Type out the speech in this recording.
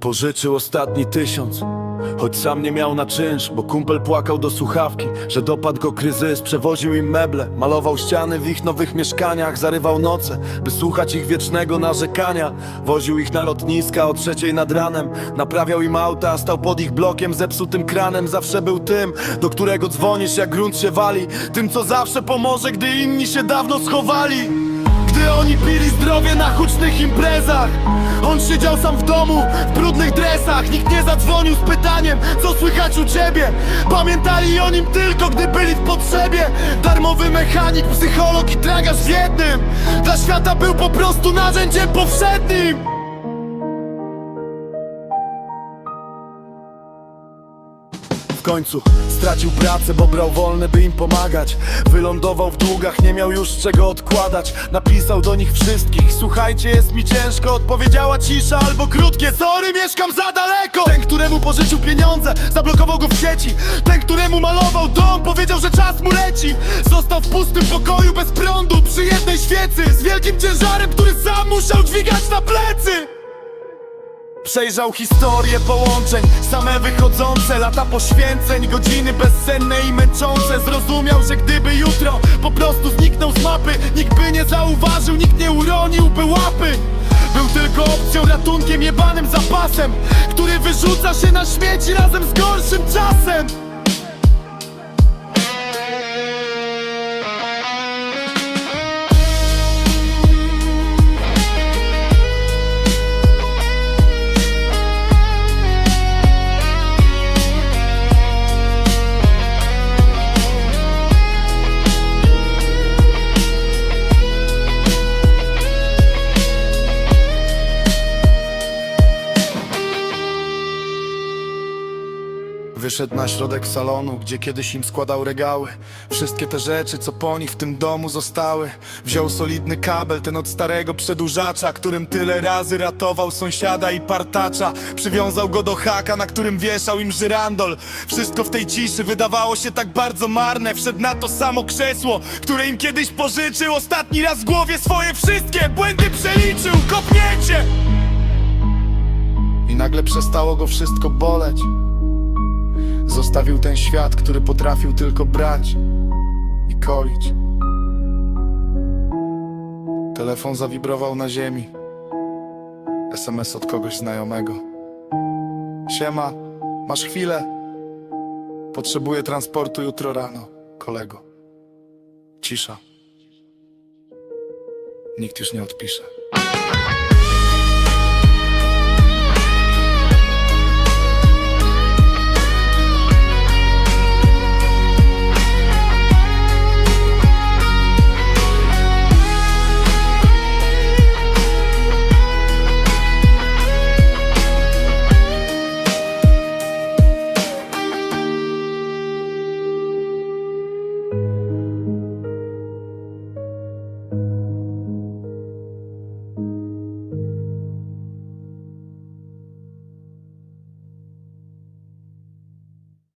Pożyczył ostatni tysiąc. Choć sam nie miał na czynsz Bo kumpel płakał do słuchawki Że dopadł go kryzys Przewoził im meble Malował ściany w ich nowych mieszkaniach Zarywał noce By słuchać ich wiecznego narzekania. Woził ich na lotniska o trzeciej nad ranem Naprawiał im auta Stał pod ich blokiem zepsutym kranem. Zawsze był tym Do którego dzwonisz jak grunt się wali. Tym co zawsze pomoże Gdy inni się dawno schowali oni pili zdrowie na hucznych imprezach. On siedział sam w domu, w brudnych dresach. Nikt nie zadzwonił z pytaniem, co słychać u ciebie. Pamiętali o nim tylko, gdy byli w potrzebie. Darmowy mechanik, psycholog i tragarz w jednym. Dla świata był po prostu narzędziem powszednim końcu. Stracił pracę, bo brał wolne, by im pomagać. Wylądował w długach, nie miał już czego odkładać. Napisał do nich wszystkich Słuchajcie, jest mi ciężko. Odpowiedziała cisza albo krótkie Sorry, mieszkam za daleko. Ten, któremu pożyczył pieniądze Zablokował go w sieci. Ten, któremu malował dom Powiedział, że czas mu leci. Został w pustym pokoju bez prądu Przy jednej świecy. Z wielkim ciężarem, który sam musiał dźwigać na plecy Przejrzał historię połączeń, same wychodzące Lata poświęceń, godziny bezsenne i męczące. Zrozumiał, że gdyby jutro po prostu zniknął z mapy Nikt by nie zauważył, nikt nie uroniłby łapy. Był tylko opcją, ratunkiem, jebanym zapasem Który wyrzuca się na śmieci razem z gorszym czasem Wyszedł na środek salonu, gdzie kiedyś im składał regały. Wszystkie te rzeczy, co po nich w tym domu zostały. Wziął solidny kabel, ten od starego przedłużacza Którym tyle razy ratował sąsiada i partacza. Przywiązał go do haka, na którym wieszał im żyrandol. Wszystko w tej ciszy wydawało się tak bardzo marne. Wszedł na to samo krzesło, które im kiedyś pożyczył. Ostatni raz w głowie swoje wszystkie błędy przeliczył. Kopnięcie! I nagle przestało go wszystko boleć Zostawił ten świat, który potrafił tylko brać i kolić. Telefon zawibrował na ziemi. SMS od kogoś znajomego. Siema, masz chwilę? Potrzebuję transportu jutro rano, kolego. Cisza. Nikt już nie odpisze.